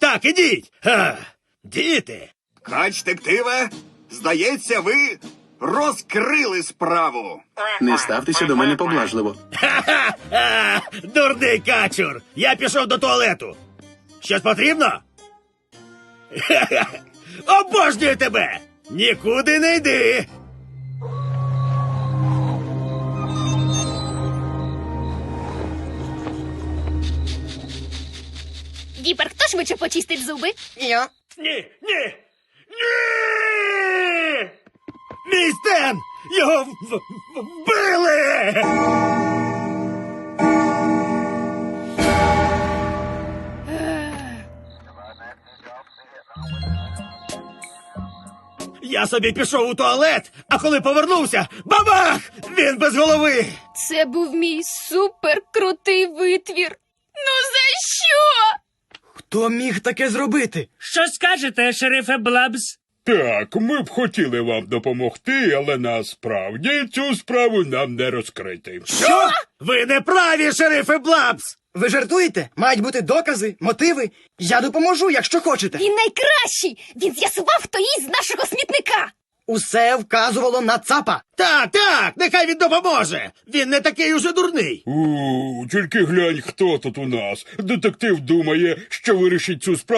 Так, ідіть. Ха. Діти. Кач детективе, здається, ви розкрили справу. Не ставтеся до мене поблажливо. Ха-ха-ха! Дурний качур! Я пішов до туалету. Щось потрібно? Ха-ха! Обожнюю тебе! Нікуди не йди! Діпер, хто швидше почистить зуби? Я. Ні, ні! Ні! Мій Стен! Його в- в- вбили! Я собі пішов у туалет, а коли повернувся, бабах! Він без голови! Це був мій суперкрутий витвір. Ну за що? Хто міг таке зробити? Що скажете, шерифе Блабс? Так, ми б хотіли вам допомогти, але насправді цю справу нам не розкрити. Що? Ви не праві, шерифе Блабс! Ви жартуєте? Мають бути докази, мотиви. Я допоможу, якщо хочете. Він найкращий! Він з'ясував, хто їсть з нашого смітника. Усе вказувало на цапа. Так, так, нехай він допоможе. Він не такий уже дурний. У, тільки глянь, хто тут у нас. Детектив думає, що вирішить цю справу.